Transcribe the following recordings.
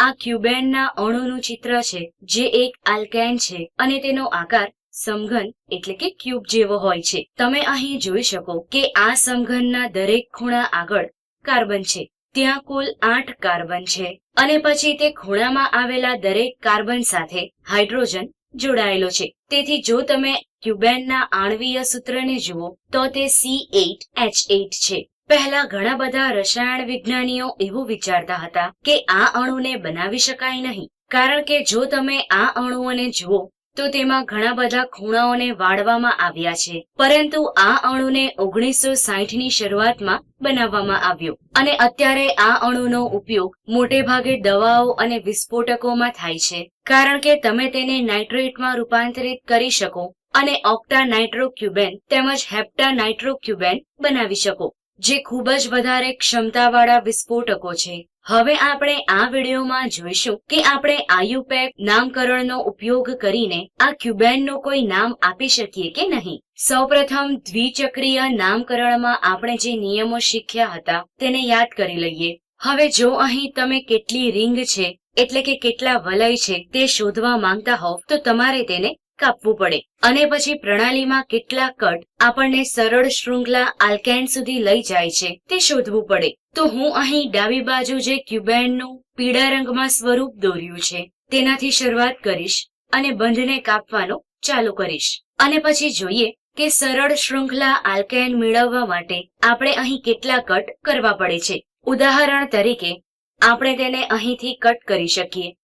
આ ક્યુબેનના અણુનું ચિત્ર છે, જે એક આલ્કેન છે અને તેનો આકાર સમઘન એટલે કે ક્યુબ જેવો હોય છે. તમે અહીં જોઈ શકો કે આ સમઘનના દરેક ખૂણા આગળ કાર્બન છે, ત્યાં કુલ આઠ કાર્બન છે અને પછી તે ખૂણામાં આવેલા દરેક કાર્બન સાથે હાઇડ્રોજન જોડાયેલો છે. તેથી જો તમે ક્યુબેનના આણ્વીય સૂત્રને જુઓ, તો તે સી એટ એચ એટ છે. પહેલા ઘણા બધા રસાયણ વિજ્ઞાનીઓ એવું વિચારતા હતા કે આ અણુને બનાવી શકાય નહીં. કારણ કે જો તમે આ અણુઓને જુઓ, તો તેમાં ઘણા બધા ખૂણાઓને વાળવામાં આવ્યા છે. પરંતુ આ અણુને ઓગણીસો સાહીઠની શરૂઆતમાં બનાવવામાં આવ્યો. અને અત્યારે આ અણુનો ઉપયોગ મોટે ભાગે દવાઓ અને વિસ્ફોટકોમાં થાય છે. કારણ કે તમે તેને નાઇટ્રેટમાં રૂપાંતરિત કરી શકો અને ઓક્ટા નાઇટ્રોક્યુબેન તેમજ હેપ્ટા નાઇટ્રોક્યુબેન બનાવી શકો. જે ખૂબ જ વધારે ક્ષમતાવાળા વિસ્ફોટકો છે. હવે આપણે આ વિડીયોમાં જોઈશું કે આપણે આયુપેક નામકરણનો ઉપયોગ કરીને આ ક્યુબેનનું કોઈ નામ આપી શકીએ કે નહીં. સૌપ્રથમ દ્વિચક્રીય નામકરણમાં આપણે જે નિયમો શીખ્યા હતા તેને યાદ કરી લઈએ. હવે જો અહીં તમે કેટલી રિંગ છે, એટલે કે કેટલા વલય છે તે શોધવા માંગતા હોવ તો તમારે તેને કાપવું પડે. અને પછી પ્રણાલીમાં કેટલા કટ આપણને સરળ શૃંખલા આલ્કેન સુધી લઈ જાય છે. તે શોધવું પડે. તો હું અહીં ડાબી બાજુ જે ક્યુબેનનું પીળા રંગમાં સ્વરૂપ દોર્યું છે, તેનાથી શરૂઆત કરીશ અને બંધને કાપવાનો ચાલુ કરીશ. અને પછી જોઈએ કે સરળ શૃંખલા આલ્કેન મેળવવા માટે આપણે અહીં કેટલા કટ કરવા પડે છે. ઉદાહરણ તરીકે, આપણે તેને અહીંથી કટ કરી શકીએ.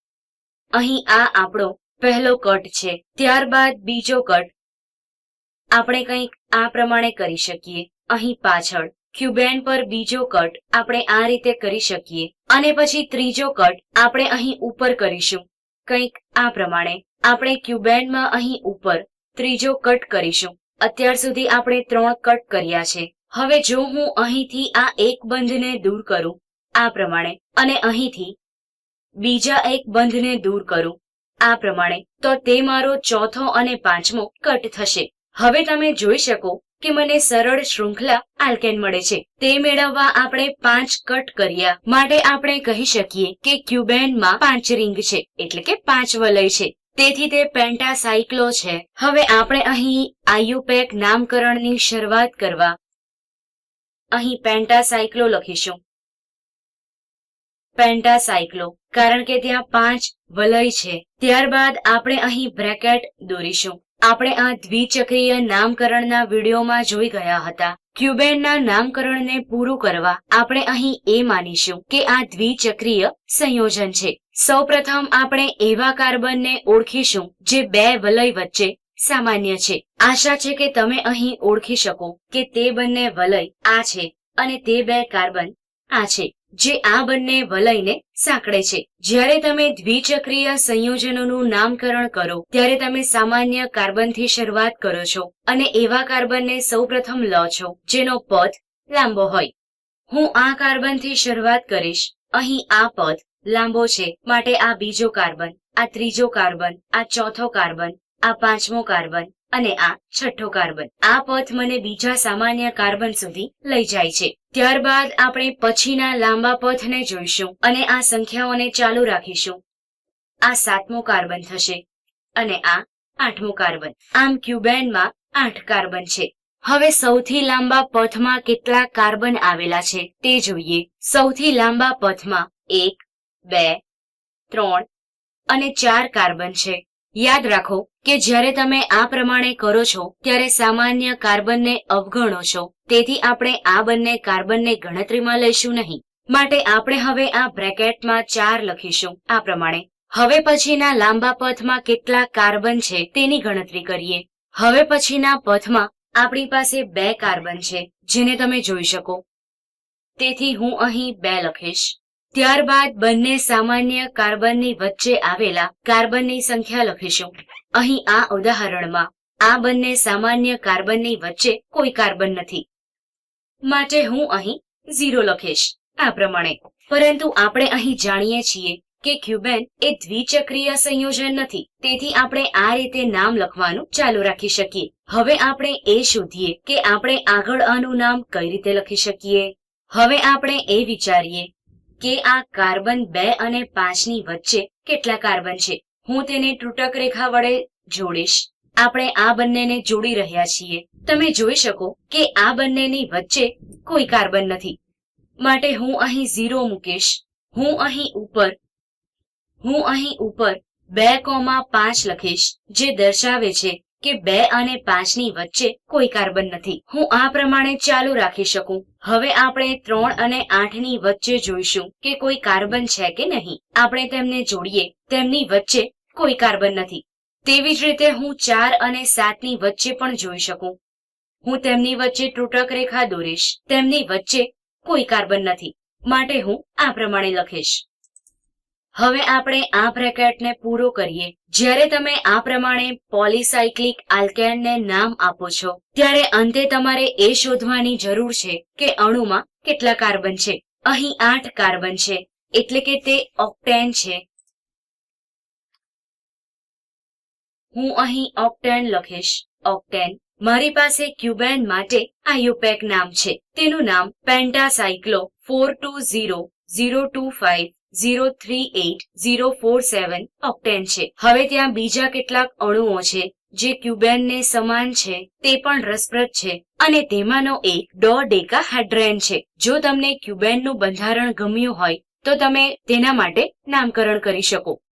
અહીં આ આપણો પહેલો કટ છે, ત્યારબાદ બીજો કટ. આપણે કંઈક આ પ્રમાણે કરી શકીએ. અહીં પાછળ, ક્યુબેન પર બીજો કટ આપણે આ રીતે કરી શકીએ. અને પછી ત્રીજો કટ આપણે અહીં ઉપર કરીશું. કંઈક આ પ્રમાણે આપણે ક્યુબેનમાં અહીં ઉપર ત્રીજો કટ કરીશું. અત્યાર સુધી આપણે ત્રણ કટ કર્યા છે. હવે જો હું અહીંથી આ એક બંધને દૂર કરું, આ પ્રમાણે, અને અહીંથી બીજા એક બંધને દૂર કરું આ પ્રમાણે તો તે મારો ચોથો અને પાંચમો કટ થશે. હવે તમે જોઈ શકો કે મને સરળ શૃંખલા આલ્કેન મળે છે. તે મેળવવા આપણે પાંચ કટ કર્યા. માટે આપણે કહી શકીએ કે ક્યુબેનમાં પાંચ રિંગ છે, એટલે કે પાંચ વલય છે. તેથી તે પેન્ટાસાયક્લો છે. હવે આપણે અહીં આયુપેક નામકરણની શરૂઆત કરવા. અહીં પેન્ટાસાયક્લો લખીશું. પેન્ટાસાયક્લો કારણ કે ત્યાં પાંચ વલય છે. ત્યારબાદ આપણે અહીં બ્રેકેટ દોરીશું. આપણે આ દ્વિચક્રીય નામકરણના વિડીયોમાં જોઈ ગયા હતા. ક્યુબેનના નામકરણને પૂરું કરવા આપણે અહીં એ માનીશું કે આ દ્વિચક્રીય સંયોજન છે. સૌપ્રથમ આપણે એવા કાર્બનને ઓળખીશું જે બે વલય વચ્ચે સામાન્ય છે. આશા છે કે તમે અહીં ઓળખી શકો કે તે બંને વલય આ છે અને તે બે કાર્બન આ છે. જે આ બંને વલયને સાંકળે છે. જ્યારે તમે દ્વિચક્રીય સંયોજનોનું નામકરણ કરો, ત્યારે તમે સામાન્ય કાર્બનથી શરૂઆત કરો છો અને એવા કાર્બનને સૌપ્રથમ લો છો, જેનો પથ લાંબો હોય. હું આ કાર્બનથી શરૂઆત કરીશ. અહીં આ પથ લાંબો છે. માટે આ બીજો કાર્બન, આ ત્રીજો કાર્બન, આ ચોથો કાર્બન, આ પાંચમો કાર્બન અને આ છઠ્ઠો કાર્બન. આ પથ મને બીજા સામાન્ય કાર્બન સુધી લઈ જાય છે. ત્યારબાદ આપણે પછીના લાંબા પથને જોઈશું અને આ સંખ્યાઓને ચાલુ રાખીશું. આ સાતમો કાર્બન થશે અને આ આઠમો કાર્બન. આમ ક્યુબેનમાં આઠ કાર્બન છે. હવે સૌથી લાંબા પથમાં કેટલા કાર્બન આવેલા છે તે જોઈએ. સૌથી લાંબા પથમાં એક, બે, ત્રણ અને ચાર કાર્બન છે. યાદ રાખો કે જ્યારે તમે આ પ્રમાણે કરો છો, ત્યારે સામાન્ય કાર્બનને અવગણો છો. તેથી આપણે આ બંને કાર્બનને ગણતરીમાં લઈશું નહીં. માટે આપણે હવે આ બ્રેકેટમાં ચાર લખીશું. આ પ્રમાણે. હવે પછીના લાંબા પથમાં કેટલા કાર્બન છે તેની ગણતરી કરીએ. હવે પછીના પથમાં આપણી પાસે બે કાર્બન છે, જેને તમે જોઈ શકો. તેથી હું અહીં બે લખીશ. ત્યારબાદ બંને સામાન્ય કાર્બનની વચ્ચે આવેલા કાર્બનની સંખ્યા લખીશું. અહીં આ ઉદાહરણમાં આ બંને સામાન્ય કાર્બનની વચ્ચે કોઈ કાર્બન નથી. માટે હું અહીં ઝીરો લખીશ, આ પ્રમાણે. પરંતુ આપણે અહીં જાણીએ છીએ કે ક્યુબેન એ દ્વિચક્રીય સંયોજન નથી. તેથી આપણે આ રીતે નામ લખવાનું ચાલુ રાખી શકીએ. હવે આપણે એ શોધીએ કે આપણે આગળ આનું નામ કઈ રીતે લખી શકીએ? હવે આપણે એ વિચારીએ કે આ કાર્બન બે અને પાંચની વચ્ચે કેટલા કાર્બન છે? હું તેને તૂટક રેખા વડે જોડીશ. આપણે આ બંનેને જોડી રહ્યા છીએ. તમે જોઈ શકો કે આ બંનેની વચ્ચે કોઈ કાર્બન નથી. માટે હું અહીં ઝીરો મૂકીશ. હું અહીં ઉપર, હું અહીં ઉપર બે કોમા પાંચ લખીશ, જે દર્શાવે છે કે બે અને પાંચની વચ્ચે કોઈ કાર્બન નથી. હું આ પ્રમાણે ચાલુ રાખી શકું. હવે આપણે ત્રણ અને આઠની વચ્ચે જોઈશું કે કોઈ કાર્બન છે કે નહીં. આપણે તેમને જોડીએ, તેમની વચ્ચે કોઈ કાર્બન નથી. તેવી જ રીતે હું ચાર અને સાતની વચ્ચે પણ જોઈ શકું. હું તેમની વચ્ચે તૂટક રેખા દોરીશ. તેમની વચ્ચે કોઈ કાર્બન નથી. માટે હું આ પ્રમાણે લખીશ. હવે આપણે આ બ્રેકેટને પૂરો કરીએ. જ્યારે તમે આ પ્રમાણે પોલિસાયક્લિક આલ્કેનને નામ આપો છો, ત્યારે અંતે તમારે એ શોધવાની જરૂર છે કે અણુમાં કેટલા કાર્બન છે. અહીં આઠ કાર્બન છે, એટલે કે તે ઓક્ટેન છે. હું અહીં ઓક્ટેન લખીશ. ઓક્ટેન મારી પાસે ક્યુબેન માટે આ યુપેક નામ છે. તેનું નામ pentacyclo four two zero zero two five zero three eight zero four seven octane છે. હવે ત્યાં બીજા કેટલાક અણુઓ છે, જે ક્યુબેનને સમાન છે, તે પણ રસપ્રદ છે. અને તેમાંનો એક ડો ડેકાહેડ્રેન છે. જો તમને ક્યુબેનનું બંધારણ ગમ્યું હોય, તો તમે તેના માટે નામકરણ કરી શકો.